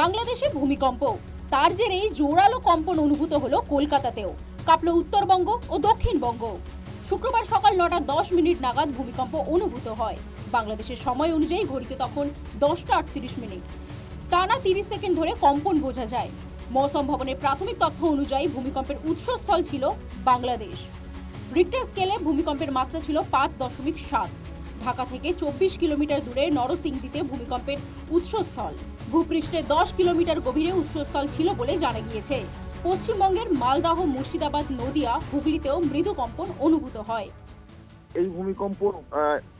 বাংলাদেশে ভূমিকম্প। তার জেরেই জোরালো কম্পন অনুভূত হলো কলকাতাতেও। কাঁপল উত্তরবঙ্গ ও দক্ষিণবঙ্গ। শুক্রবার সকাল নটা দশ মিনিট নাগাদ ভূমিকম্প অনুভূত হয়। বাংলাদেশের সময় অনুযায়ী ঘড়িতে তখন দশটা আটত্রিশ মিনিট। টানা তিরিশ সেকেন্ড ধরে কম্পন বোঝা যায়। মৌসম ভবনের প্রাথমিক তথ্য অনুযায়ী ভূমিকম্পের উৎসস্থল ছিল বাংলাদেশ। রিক্টার স্কেলে ভূমিকম্পের মাত্রা ছিল পাঁচ দশমিক সাত। ঢাকা থেকে চব্বিশ কিলোমিটার দূরে নরসিংদীতে ভূমিকম্পের উৎসস্থল। ভূপৃষ্ঠে দশ কিলোমিটার গভীরে উৎসস্থল ছিল বলে জানা গিয়েছে। পশ্চিমবঙ্গের মালদাহ মুর্শিদাবাদ নদিয়া হুগলিতেও মৃদু কম্পন অনুভূত হয়। এই ভূমিকম্প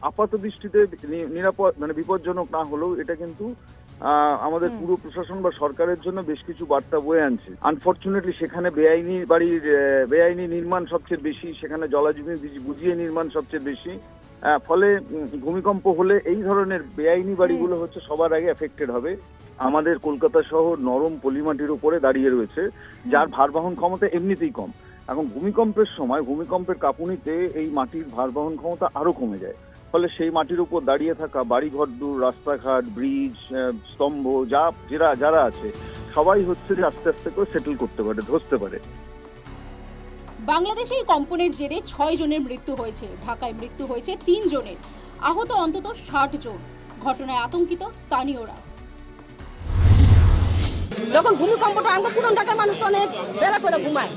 আপাত দৃষ্টিতে নিরাপদ মানে বিপজ্জনক না হলেও এটা কিন্তু আমাদের। পুরো প্রশাসন বা সরকারের জন্য বেশ কিছু বার্তা বয়ে আনছে। আনফর্চুনেটলি সেখানে বেআইনি বাড়ির বেআইনি নির্মাণ সবচেয়ে বেশি সেখানে জলাজমি বুঝি- বুঝিয়ে নির্মাণ সবচেয়ে বেশি। ফলে ভূমিকম্প হলে এই ধরনের বেআইনি বাড়িগুলো হচ্ছে সবার আগে এফেক্টেড হবে। আমাদের কলকাতা শহর নরম পলিমাটির উপরে দাঁড়িয়ে রয়েছে যার ভারবহন ক্ষমতা এমনিতেই কম। এখন ভূমিকম্পের সময় ভূমিকম্পের কাঁপুনিতে এই মাটির ভারবহন ক্ষমতা আরও কমে যায়। ফলে সেই মাটির উপর দাঁড়িয়ে থাকা বাড়িঘর দূর রাস্তাঘাট ব্রিজ স্তম্ভ যা যারা যারা আছে সবাই হচ্ছে যে আস্তে আস্তে করে সেটেল করতে পারে ধসতে পারে। বাংলাদেশে এই কম্পনের জেরে ছয় জনের মৃত্যু হয়েছে। ঢাকায় মৃত্যু হয়েছে তিন জনের। আহত অন্তত ষাট জন। ঘটনায় আতঙ্কিত স্থানীয়রা। যখন ভূমিকম্পটা আমরা পুরন ঢাকার মানুষ তো অনেক বেলা করে ঘুমায়।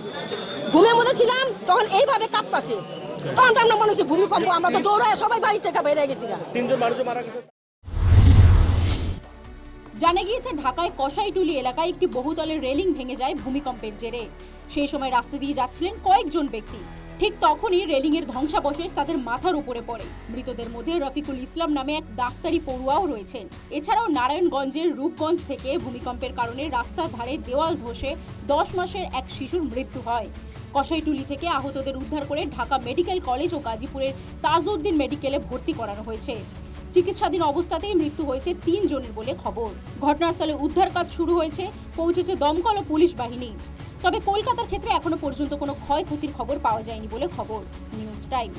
ঘুমের মধ্যে ছিলাম তখন এইভাবে কাঁপতাছে। তখন আমরা মনে হচ্ছে ভূমিকম্প আমরা তো দৌড়ায় সবাই বাড়ি থেকে বেরিয়ে গেছিলাম তিনজন মানুষ মারা গেছে। জানা গিয়েছে, ঢাকায় কসাইটুলি এলাকায় একটি বহুতলের রেলিং ভেঙে যায় ভূমিকম্পের জেরে। সেই সময় রাস্তা দিয়ে যাচ্ছিলেন কয়েকজন ব্যক্তি। ঠিক তখনই রেলিং এর ধ্বংসাবশেষ তাদের মাথার উপরে পড়ে। মৃতদের মধ্যে রফিকুল ইসলাম নামে এক ডাক্তারি পড়ুয়াও রয়েছেন। এছাড়াও নারায়ণগঞ্জের রূপগঞ্জ থেকে ভূমিকম্পের কারণে রাস্তার ধারে দেওয়াল ধসে দশ মাসের এক শিশুর মৃত্যু হয়। কসাইটুলি থেকে আহতদের উদ্ধার করে ঢাকা মেডিকেল কলেজ ও গাজীপুরের তাজউদ্দিন মেডিকেলে ভর্তি করানো হয়েছে। চিকিৎসাধীন অবস্থাতেই মৃত্যু হয়েছে তিনজনের বলে খবর। ঘটনাস্থলে উদ্ধার কাজ শুরু হয়েছে, পৌঁছেছে দমকল ও পুলিশ বাহিনী। তবে কলকাতার ক্ষেত্রে এখনও পর্যন্ত কোনো ক্ষয়ক্ষতির খবর পাওয়া যায়নি বলে খবর। News time.